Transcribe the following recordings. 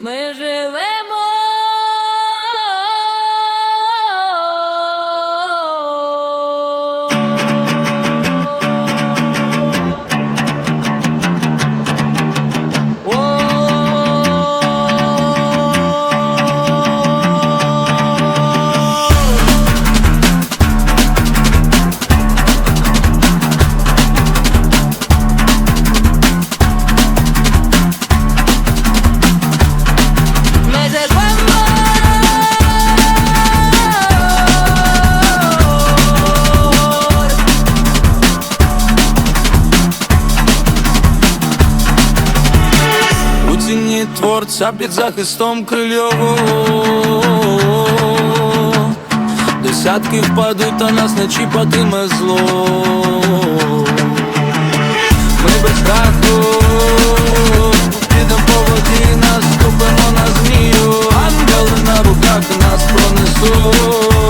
Ми живемо. Творця під захистом крильового Десятки впадуть, а нас не чіпатиме зло. Ми без страху. Підемо по воді, наступимо на змію. Ангели на руках нас пронесуть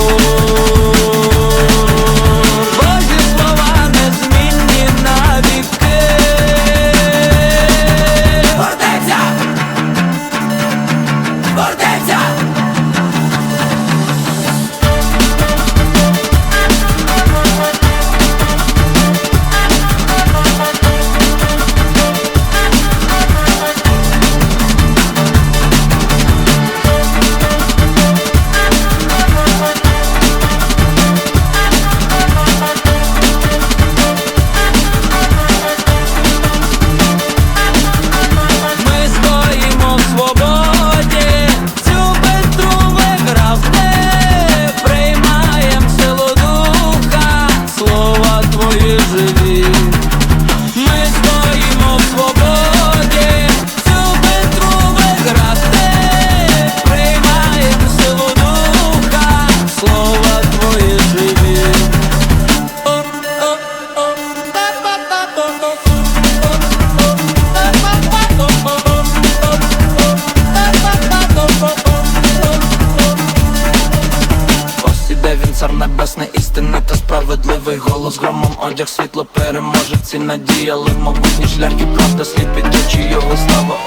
голос одяг світло переможе ці надія, але могутні шляхи, правда слід підучи його слава.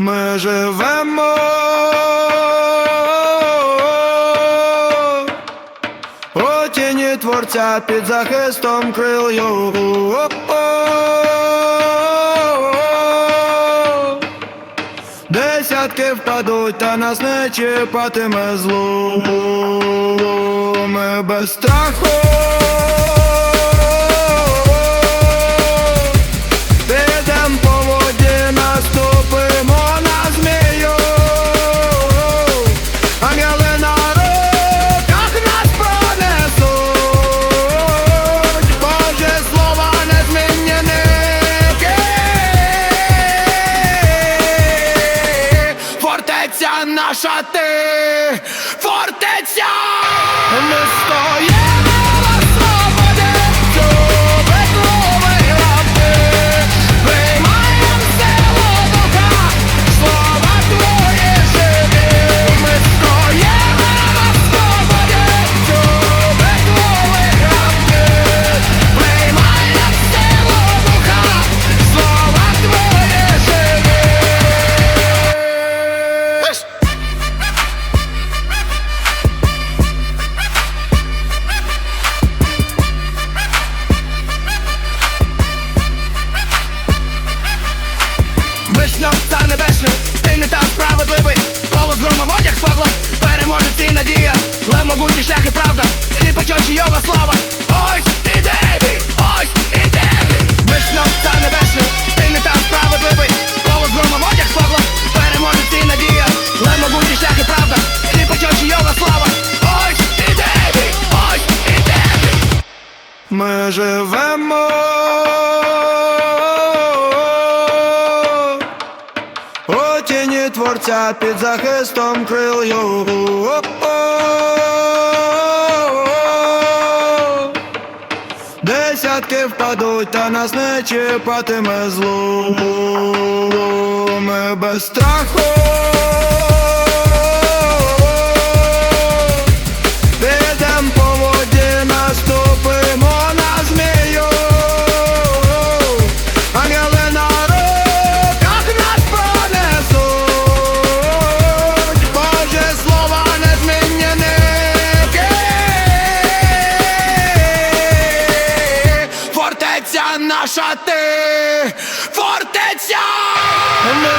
Ми живемо. У тіні творця під захистом крил його. Десятки впадуть, та нас не чіпатиме зло. Ми без страху. Вічно цар небесний, ти не там справедливий Голос громом одяг спогла, переможе ти надія Лев могутні шлях і правда, ти почочі його слава. Ось іде ось іде Вічно цар небесний, ти не там справедливий тіні творця під захистом крил його. Десятки впадуть, та нас не чіпатиме зло Ми без страху Фортеця наша ти Фортеця Ми